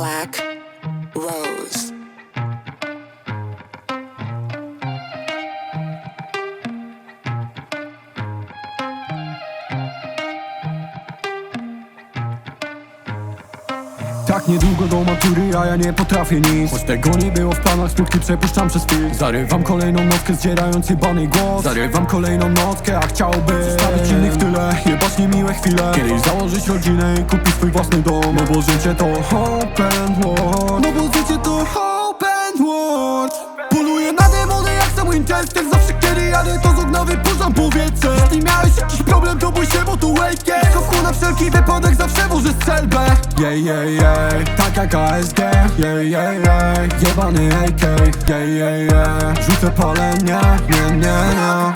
Black Tak niedługo do matury, a ja nie potrafię nic. Choć tego nie było w planach, smutki przepuszczam przez film Zarywam kolejną notkę, zdzierając jebany głos. Zarywam kolejną notkę, a chciałbym Zostawić innych w tyle, jebać niemiłe chwile. Kiedyś założyć rodzinę i kupić swój własny dom. No bo życie to open world No bo życie to open world Poluję na demony jak sam Winchester. Zawsze kiedy jadę to z ogna wypuszczam powietrze. Jeśli miałeś jakiś problem to bój się, bo tu wake Schowku na wszelki wypadek zawsze włożę strzelbę Jej, jej, jej Tak jak ASG Jej, jej, jej Jebany AK Jej, jej, jej Rzucę palenie Nie, nie, nie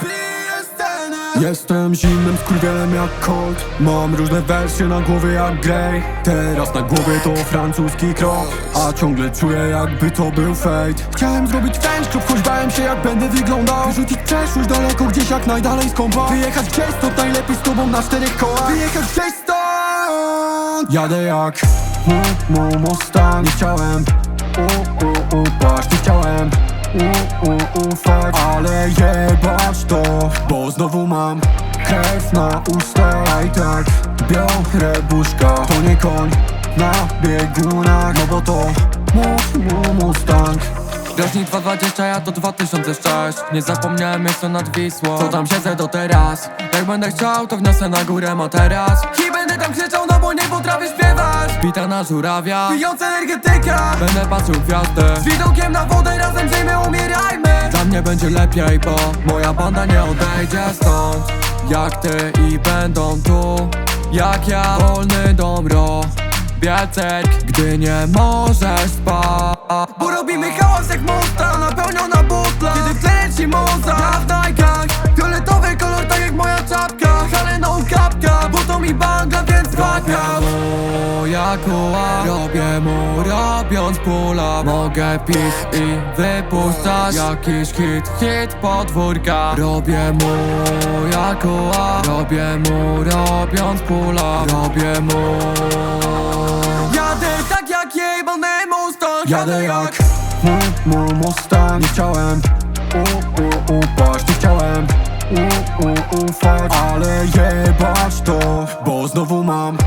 Jestem zimnym skurwielem jak Colt Mam różne wersje na głowie jak Grey. Teraz na głowie to francuski krok A ciągle czuję jakby to był fate Chciałem zrobić fans choć bałem się jak będę wyglądał. Wyrzucić przeszłość daleko gdzieś jak najdalej z kompa Wyjechać gdzieś stąd najlepiej z tobą na czterech kołach Wyjechać gdzieś stąd Jadę jak mu, mu, Mustang Nie chciałem u, u, upaść Nie chciałem u, u, ufać Ale jebać to Bo znowu mam krew na ustach. I tak biorę buszka To nie koń na biegunach. No bo to mu, mu, Mustang Rocznik 220, ja to 2006 Nie zapomniałem to nad Wisłą. Co tam siedzę do teraz? Jak będę chciał, to wniosę na górę materac I będę tam krzyczał, no bo nie potrafię śpiewać. Bita na żurawia. Pijąc energetyka. Będę patrzył gwiazdę. Z widokiem na wodę, razem żyjmy, umierajmy. Dla mnie będzie lepiej, bo moja banda nie odejdzie stąd. Jak ty i będą tu Jak ja, wolny dom ro. Biecerk, gdy nie możesz waka Moja koła Robię mu robiąc pula. Mogę pić i wypuszczać Jakiś hit, hit podwórka. Robię mu ja koła Robię mu robiąc pula. Robię mu. Jadę tak jak jebany Mustang Jadę jak mu, mu, Mustang Nie chciałem u, u, upaść Nie chciałem u, u, ufać Ale jebać to Bo znowu mam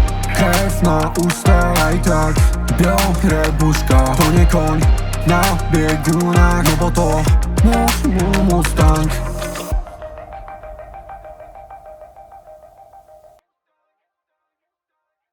na ustach I tak. Biorę buszka To nie koń. Na biegunach No bo to mu, Mustang